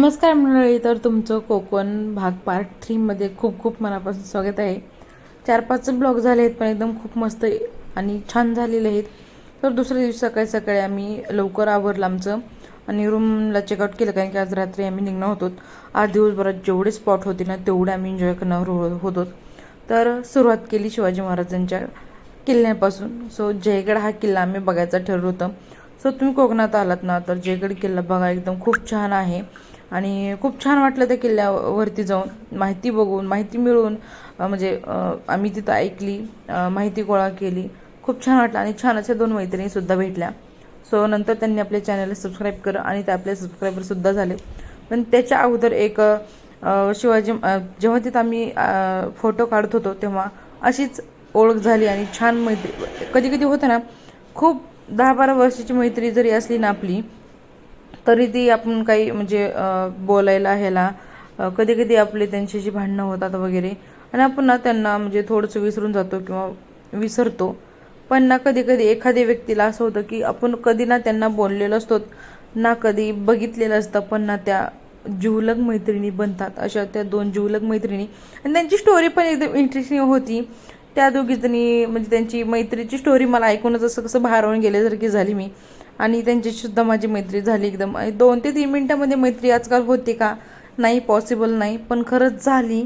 नमस्कार मंडळी तर तुमचं कोकण भाग पार्ट थ्रीमध्ये खूप खूप मनापासून स्वागत आहे. चार पाच ब्लॉग झाले आहेत पण एकदम खूप मस्त आणि छान झालेले आहेत. तर दुसऱ्या दिवशी सकाळी सकाळी आम्ही लवकर आवरलं आमचं आणि रूमला चेकआउट केलं कारण की आज रात्री आम्ही निघणार होतो. आज दिवसभरात जेवढे स्पॉट होते ना तेवढे आम्ही एन्जॉय करणार हो- होतो. तर सुरुवात केली शिवाजी महाराजांच्या किल्ल्यापासून. सो जयगड हा किल्ला आम्ही बघायचा ठरवलं होतं. सो तुम्ही कोकणात आलात ना तर जयगड किल्ला बघा एकदम खूप छान आहे. आणि खूप छान वाटलं त्या किल्ल्यावरती जाऊन. माहिती बघून माहिती मिळवून म्हणजे आम्ही तिथं ऐकली माहिती गोळा केली. खूप छान वाटलं आणि छान अशा दोन मैत्रिणीसुद्धा भेटल्या. सो नंतर त्यांनी आपल्या चॅनलला सबस्क्राईब केलं आणि ते आपले सबस्क्रायबरसुद्धा झाले. पण त्याच्या अगोदर एक शिवाजी जेव्हा तिथं आम्ही फोटो काढत होतो तेव्हा अशीच ओळख झाली आणि छान मैत्री कधी कधी होतं ना खूप दहा बारा वर्षाची मैत्री जरी असली ना आपली तरी ती आपण काही म्हणजे बोलायला ह्याला कधी कधी आपले त्यांच्याशी भांडणं होतात वगैरे आणि आपण ना त्यांना म्हणजे थोडंसं विसरून जातो किंवा विसरतो. पण ना कधी कधी एखाद्या व्यक्तीला असं होतं की आपण कधी ना त्यांना बोललेलो असतो ना कधी बघितलेलं असतं पण ना त्या जिवलग मैत्रिणी बनतात. अशा त्या दोन जिवलग मैत्रिणी. आणि त्यांची स्टोरी पण एकदम इंटरेस्टिंग होती. त्या दोघीजणी म्हणजे त्यांची मैत्रीची स्टोरी मला ऐकूनच असं कसं भारावून गेल्यासारखी झाली मी. आणि त्यांची सुद्धा माझी मैत्री झाली एकदम. दोन ते तीन मिनटामध्ये मैत्री आजकाल होते का? नाही पॉसिबल नाही. पण खरंच झाली.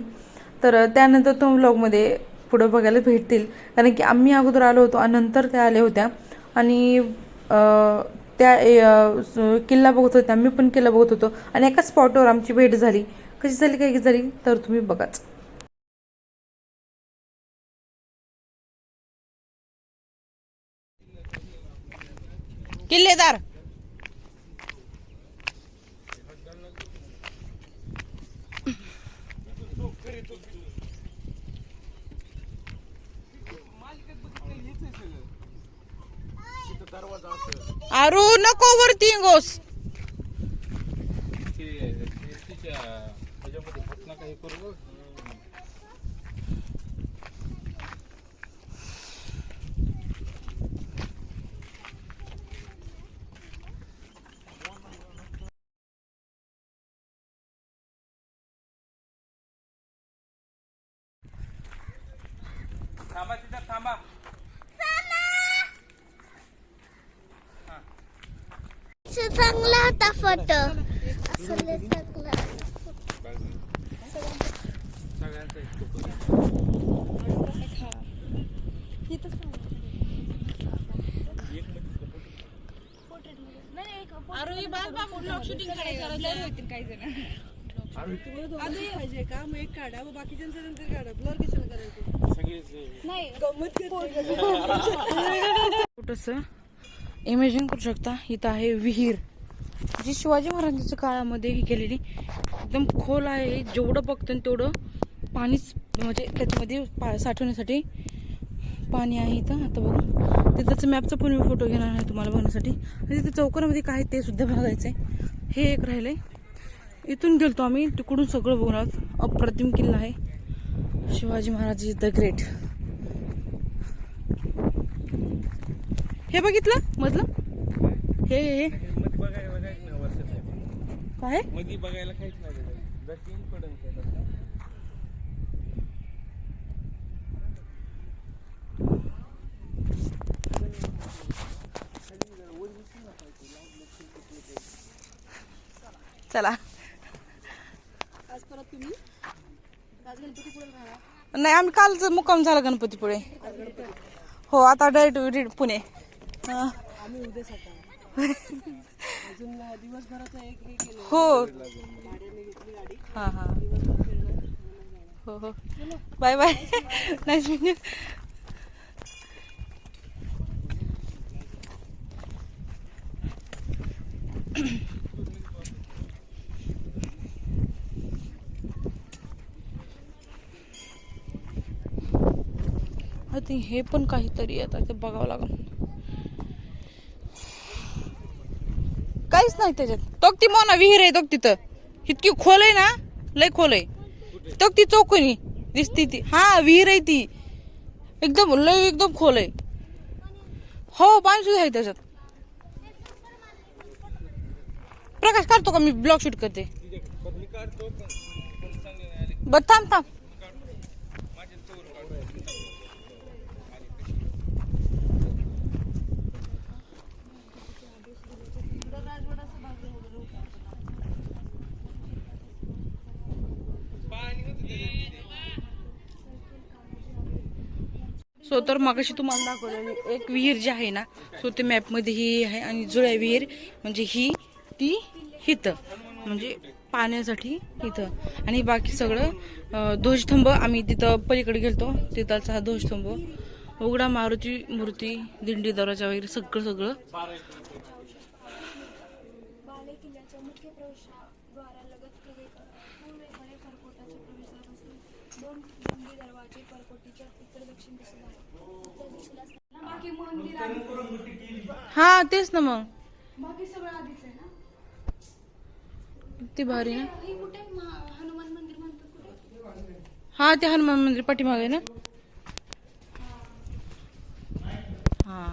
तर त्यानंतर तो व्लॉगमध्ये पुढं बघायला भेटतील. कारण की आम्ही अगोदर आलो होतो आणि नंतर त्या आल्या होत्या. आणि त्या किल्ला बघत होत्या आम्ही पण किल्ला बघत होतो. आणि एका स्पॉटवर आमची भेट झाली. कशी झाली काय झाली? तर तुम्ही बघाच. किल्लेदार. आरू नको वरती गोस थांबा तिथं थांबा. चांगला होता फोटो. असं लय चांगला पाहिजे का? मग एक काढा मग बाकीच्यांचं नंतर काढा. ब्लर कशाला करायचं. छोटस इमेजिन करू शकता इथं आहे विहीर. जी शिवाजी महाराजांच्या काळामध्ये ही केलेली. एकदम खोल आहे जेवढं बघतं तेवढं पाणीच म्हणजे त्याच्यामध्ये पा साठवण्यासाठी पाणी आहे इथं. आता बघू. तिथंच मॅपचा पण मी फोटो घेणार आहे तुम्हाला बघण्यासाठी. आणि तिथे चौकामध्ये काय ते सुद्धा बघायचं आहे हे एक राहिलंय. इथून गेलतो आम्ही तिकडून सगळं बघणार आहोत. अप्रतिम किल्ला आहे. Shivaji Maharaj is the great. हे बघितलं? मधलं? हे हे काय? मध्ये बघायला काहीच नाही. चला. आज परत तुम्ही आज गणपती पुढे राहणार नाही आम्ही कालच मुक्काम झाला गणपतीपुळे. हो आता डायरेक्ट पुणे. हो. भाड्याने घेतली हा. हा हो. हो बाय बाय आय थिंक हे पण काहीतरी आता ते बघावं लागेल. काहीच नाही त्याच्यात. तो ती मोना विहीर आहे तो तिथं इतकी खोल आहे ना लय खोल आहे. तो ती चौकोनी दिसती ती. हा विहीर आहे ती. एकदम लय एकदम खोल आहे. हो पाणी सुद्धा आहे त्याच्यात. प्रकाश काढतो का मी? ब्लॉग शूट करते. बर थांब थांब माझे तोर काढतो पाणी होतं त्याच्यात. सो तर मगाशी तुम्हाला दाखवलेली एक विहीर जी आहे ना सो ते मॅपमध्ये ही आहे आणि जुळ्या विहीर म्हणजे ही ती हिथं म्हणजे पाण्यासाठी इथं आणि बाकी सगळं अं, आम्ही तिथं पलीकडे गेलतो तिथलचा हा ध्वजस्तंभ. उघडा मारुती मूर्ती दिंडी दरवाजा वगैरे सगळं सगळं. दोन दरवाजे परकोटीच्या दक्षिण दिशेला बाकी मंदिर. हा तेच ना मग. बाकी सगळं आधीच आहे ना? ती भारी ना. हे कुठे हनुमान मंदिर कुठे? हा ते हनुमान मंदिर पाठीमागे ना. हा.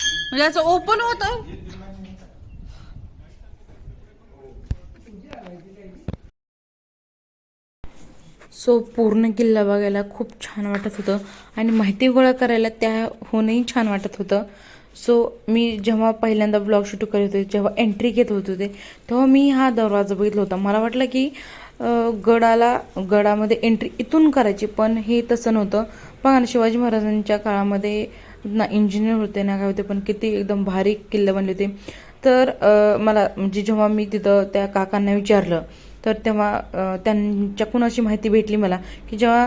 म्हणजे असं ओपन होत? सो पूर्ण किल्ला बघायला खूप छान वाटत होतं. आणि माहिती गोळा करायला त्याहूनही छान वाटत होतं. सो मी जेव्हा पहिल्यांदा ब्लॉग शूट करत होते जेव्हा एंट्री घेत होत होते तेव्हा मी हा दरवाजा बघितला होता. मला वाटलं की गडाला गडामध्ये एंट्री इथून करायची पण हे तसं नव्हतं. बघा शिवाजी महाराजांच्या काळामध्ये ना इंजिनियर होते ना काय होते पण किती एकदम भारी किल्ले बनले होते. तर मला म्हणजे जेव्हा मी तिथं त्या काकांना विचारलं तर तेव्हा त्यांच्याकडून अशी माहिती भेटली मला की जेव्हा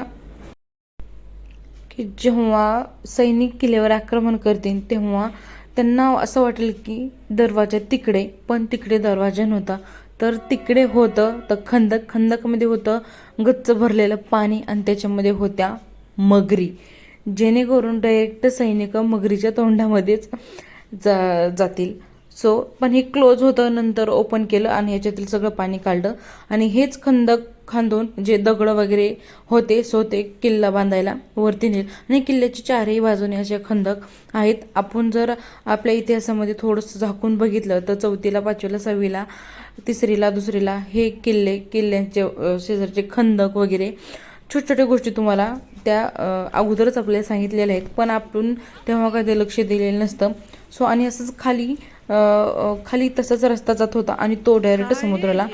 की जेव्हा सैनिक किल्ल्यावर आक्रमण करतील तेव्हा त्यांना असं वाटेल की दरवाजा तिकडे पण तिकडे दरवाजा नव्हता. तर तिकडे होतं तर खंदक खंदकमध्ये होतं गच्च भरलेलं पाणी आणि त्याच्यामध्ये होत्या मगरी. जेणेकरून डायरेक्ट सैनिक मगरीच्या तोंडामध्येच जा जातील. सो पण हे क्लोज होतं नंतर ओपन केलं आणि याच्यातील सगळं पाणी काढलं. आणि हेच खंदक खांदून जे दगड वगैरे होते सो ते किल्ला बांधायला वरती नेल. आणि किल्ल्याची चारही बाजूने असे खंदक आहेत. आपण जर आपल्या इतिहासामध्ये थोडंसं झाकून बघितलं तर चौथीला पाचवीला सहावीला तिसरीला दुसरीला हे किल्ले किल्ल्यांचे शेजारचे खंदक वगैरे छोट्या छोट्या गोष्टी तुम्हाला त्या अगोदरच आपल्याला सांगितलेल्या आहेत. पण आपण तेव्हा कधी लक्ष दिलेलं नसतं. सो आणि असंच खाली खाली तसाच रस्ता जात होता आणि तो डायरेक्ट समुद्राला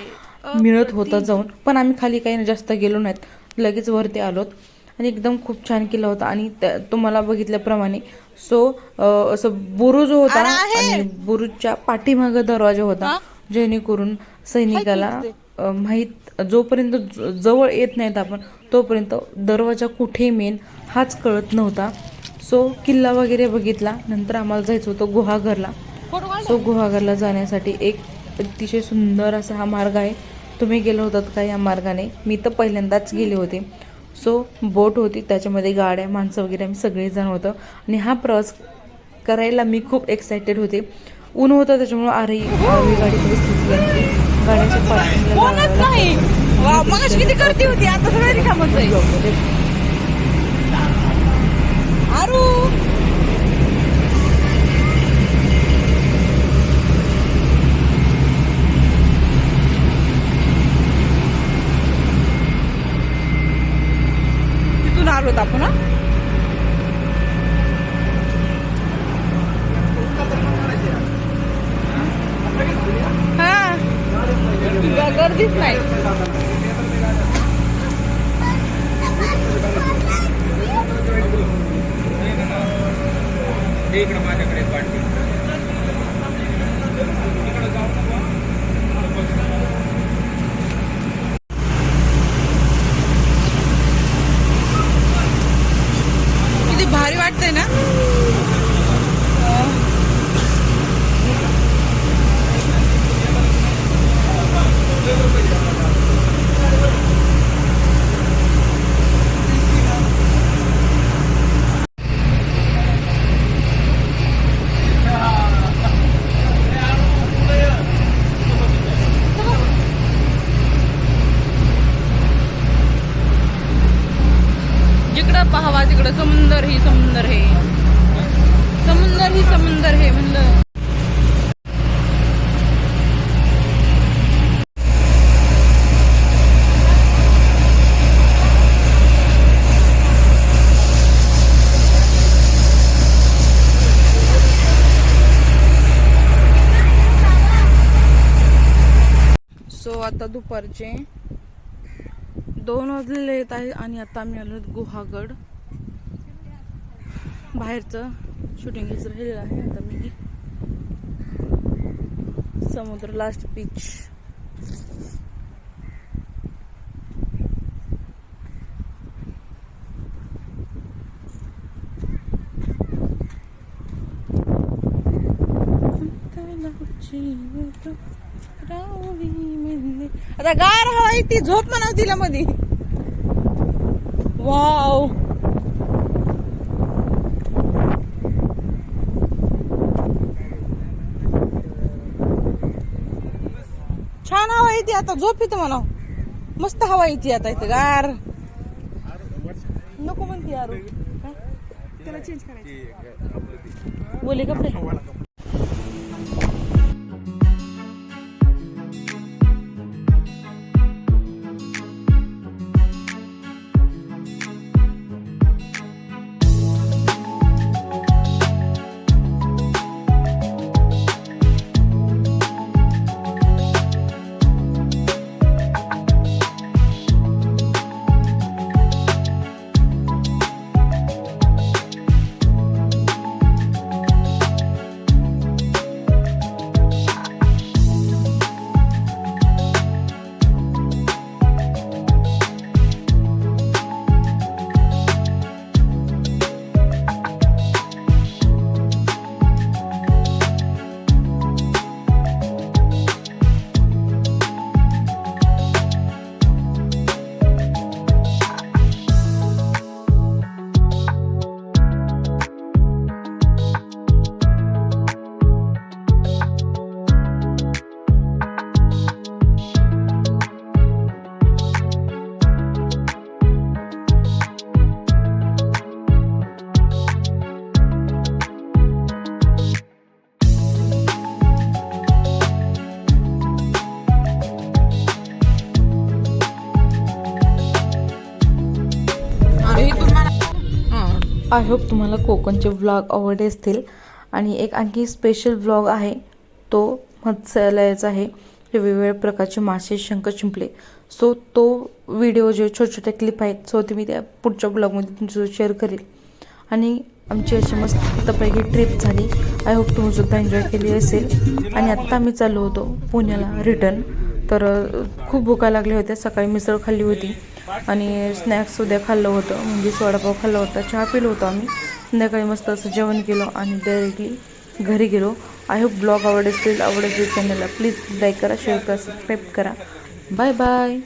मिळत होता जाऊन. पण आम्ही खाली काही जास्त गेलो नाहीत. लगेच वरती आलोत. आणि एकदम खूप छान किल्ला होता. आणि त्या- तुम्हाला बघितल्याप्रमाणे सो असं बुरुज होता आणि बुरुजच्या पाठीमागं दरवाजा होता. जेणेकरून सैनिकाला माहीत जोपर्यंत ज- जवळ येत नाहीत आपण तोपर्यंत दरवाजा कुठे मेन हाच कळत नव्हता. सो किल्ला वगैरे बघितला. नंतर आम्हाला जायचं होतं गुहागरला सो गुहागरला जाण्यासाठी एक अतिशय सुंदर असा हा मार्ग आहे. तुम्ही गेलो होतात का या मार्गाने? मी तर पहिल्यांदाच गेले होते. सो बोट होती त्याच्यामध्ये गाड्या माणसं वगैरे आम्ही सगळेजण होतं. आणि हा प्रवास करायला मी खूप एक्सायटेड होते. ऊन होतं त्याच्यामुळं आरही आरवी गाडी होती. गाड्याच्या पार्किंगला किती गर्दी होती आता सगळं रिकामच आहे आरू तिथून आलो होतो आपण हा. गर्दीच नाही. इकडे इकडं माझ्याकडे पाठी किती भारी वाटतंय ना जिकडं पाहावा तिकडं समुंदर ही समुंदर हे समुंदर ही समुंदर हे म्हणलं आता दुपारचे. दोन वाजलेले येत आहे आणि आता आम्ही आलो गुहागड. बाहेरचं शूटिंग राहिलेलं आहे. आता मी समुद्र लास्ट बीच आता गार हवा आहे ती झोप म्हणा तिला मध्ये वाव. छान हवा येते आता झोप येते म्हणा मस्त हवा येते आता इथं गार. नको म्हणते यार. त्याला चेंज करायचं. बोले कपडे. आय होप तुम्हाला कोकणचे व्लॉग आवडले असतील. आणि एक आणखी स्पेशल व्लॉग आहे. तो मत्स्यालयाचा आहे. जे वेगवेगळ्या प्रकारचे मासे शंख शिंपले सो तो व्हिडिओ जे छोटे छोटे क्लिप आहेत सो ते मी त्या पुढच्या ब्लॉगमध्ये तुमच्यासोबत शेअर करेल. आणि आमची अशी मस्तपैकी ट्रिप झाली. आय होप तुम्ही सुद्धा एन्जॉय केली असेल. आणि आत्ता आम्ही चाललो होतो पुण्याला रिटर्न तर खूप भुका लागल्या होत्या. सकाळी मिसळ खाल्ली होती. आणि स्नॅक्स उद्या खाल्लं होतं. म्हणजे वडापाव खाल्ला होता. चहा पिलो होतो आम्ही. संध्याकाळी मस्त असं जेवण केलं आणि डायरेक्टली घरी गेलो. आय होप ब्लॉग आवड असेल आवडत चॅनलला प्लीज लाईक करा शेअर करा सबस्क्राईब करा. Bye bye